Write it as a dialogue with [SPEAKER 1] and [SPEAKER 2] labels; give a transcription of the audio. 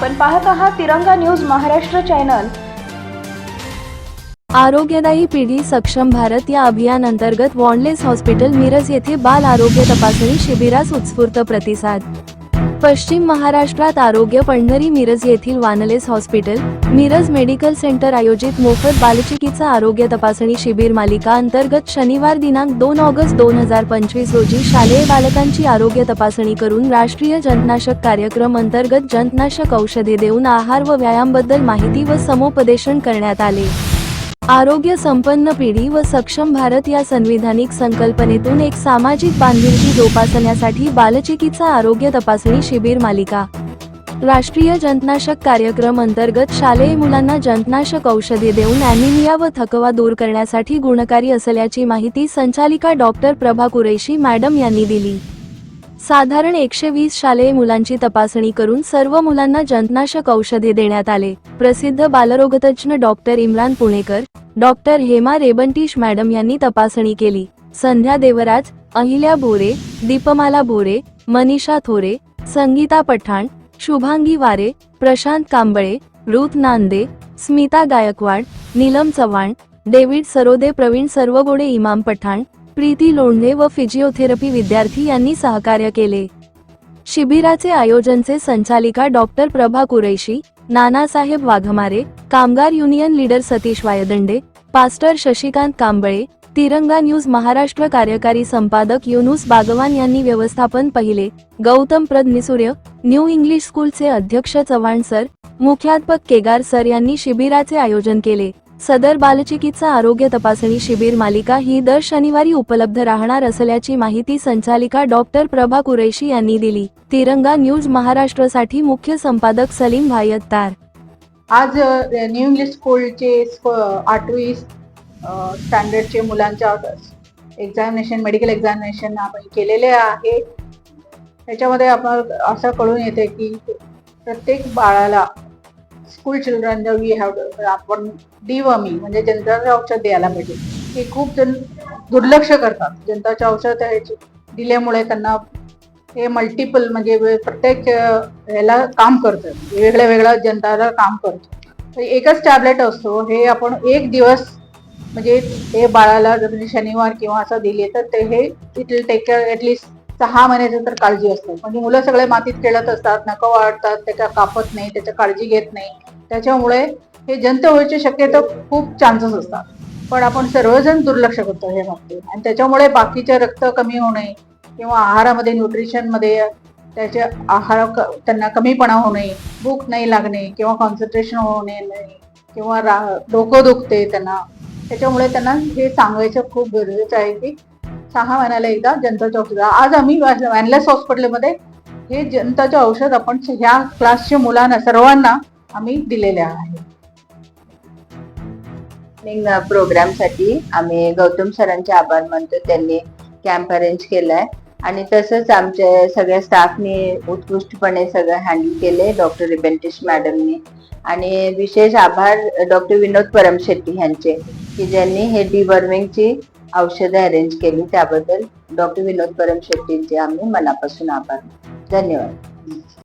[SPEAKER 1] आपण पाहत आहात तिरंगा न्यूज महाराष्ट्र चॅनल.
[SPEAKER 2] आरोग्यदायी पिढी सक्षम भारत या अभियान अंतर्गत वॉन्डलेस हॉस्पिटल मिरज येथे बाल आरोग्य तपासणी शिबिरास उत्स्फूर्त प्रतिसाद. पश्चिम महाराष्ट्रात आरोग्य पंढरी मिरज येथील Wanless hospital Miraj medical centre आयोजित मोफत बालचिकित्सा आरोग्य तपासणी शिबिर मालिका अंतर्गत शनिवार दिनांक दोन ऑगस्ट दोन हजार पंचवीस रोजी शालेय बालकांची आरोग्य तपासणी करून राष्ट्रीय जंतनाशक कार्यक्रम अंतर्गत जंतनाशक औषधे देऊन आहार व व्यायामबद्दल माहिती व समुपदेशन करण्यात आले. आरोग्य संपन्न पिढी व सक्षम भारत या संविधानिक संकल्पनेतून एक सामाजिक बांधिलकी जोपासण्यासाठी बालचिकित्सा आरोग्य तपासणी शिबिर मालिका. राष्ट्रीय जंतनाशक कार्यक्रम अंतर्गत शालेय मुलांना जंतनाशक औषधे देऊन अॅनिमिया व थकवा दूर करण्यासाठी गुणकारी असल्याची माहिती संचालिका डॉक्टर प्रभा कुरेशी मॅडम यांनी दिली. साधारण एकशे वीस शालेय मुलांची तपासणी करून सर्व मुलांना जंतनाशक औषधे देण्यात आले. प्रसिद्ध बालरोगतज्ञ डॉक्टर इम्रान पुणेकर डॉक्टर हेमा रेबंटीश मॅडम यांनी तपासणी केली. संध्या देवराज अहिल्या भोरे दीपमाला भोरे मनीषा थोरे संगीता पठाण शुभांगी वारे प्रशांत कांबळे रुथ नांदे स्मिता गायकवाड नीलम चव्हाण डेव्हिड सरोदे प्रवीण सर्वगोडे इमाम पठाण प्रीती लोंढे व फिजिओथेरपी विद्यार्थी यांनी सहकार्य केले. शिबिराचे आयोजनचे संचालिका डॉक्टर प्रभा कुरैशी नानासाहेब वाघमारे कामगार union leader Satish Waydande pastor Shashikant Kamble Tiranga news Maharashtra कार्यकारी संपादक युनुस बागवान यांनी व्यवस्थापन पाहिले. गौतम प्रदनिसूर्य न्यू इंग्लिश स्कूलचे अध्यक्ष चव्हाण सर मुख्याध्यापक केगार सर यांनी शिबिराचे आयोजन केले. सदर बालचिकित्सा आरोग्य तपासणी शिबिर मालिका ही दर शनिवारी उपलब्ध राहणार असल्याची माहिती संचालिका डॉक्टर प्रभा कुरेशी यांनी दिली. तिरंगा न्यूज महाराष्ट्रसाठी मुख्य संपादक सलीम भायत्तार
[SPEAKER 3] आज न्यू इंग्लिश स्कूलचे आठवी स्टँडर्डचे मुलांच्या एक्झामिनेशन मेडिकल एक्झामिनेशन आपण केलेले आहे. त्याच्यामध्ये आपण असं कळून येते की प्रत्येक बाळाला स्कूल चिल्ड्रन वी हॅव आपण डिवमी म्हणजे जनताचं औषध द्यायला पाहिजे. हे खूप जण दुर्लक्ष करतात. जनताचे औषध दिल्यामुळे त्यांना हे मल्टिपल म्हणजे प्रत्येक ह्याला काम करतं. वेगळ्या वेगळ्या जनताला काम करतं. तर एकच टॅबलेट असतो. हे आपण एक दिवस म्हणजे हे बाळाला जर शनिवार किंवा असं दिले तर ते हे it will take care at least सहा महिन्याचं तर काळजी असते. म्हणजे मुलं सगळे मातीत खेळत असतात नकं वाढतात त्याच्या कापत नाही त्याच्या काळजी घेत नाही. त्याच्यामुळे हे जंत व्हायची शक्यता खूप चान्सेस असतात. पण आपण सर्वजण दुर्लक्ष करतो हे बाबतीत. आणि त्याच्यामुळे बाकीचे रक्त कमी होणे किंवा आहारामध्ये न्यूट्रिशनमध्ये त्याचे आहार क- त्यांना कमीपणा होणे भूक नाही लागणे किंवा कॉन्सन्ट्रेशन होणे नाही किंवा रा डोकं दुखते त्यांना. त्याच्यामुळे त्यांना हे सांगायचं खूप गरजेचं आहे की सहा महिन्याला एकदा जनताच्या औषध आज आम्ही वॅनलेस हॉस्पिटलमध्ये हे जनताचे औषध आपण ह्या क्लासच्या मुलांना सर्वांना आम्ही दिलेले आहे.
[SPEAKER 4] प्रोग्रामसाठी आम्ही गौतम सरांचे आभार मानतो. त्यांनी कॅम्प अरेंज केलाय. आणि तसंच आमच्या सगळ्या स्टाफने उत्कृष्टपणे सगळं हँडल केले डॉक्टर रिबेंटिश मॅडमनी आणि विशेष आभार डॉक्टर विनोद परमशेट्टी यांचे की ज्यांनी हे डिवर्मिंगची औषधं अरेंज केली. त्याबद्दल डॉक्टर विनोद परम शेट्टींचे आम्ही मनापासून आभार. धन्यवाद.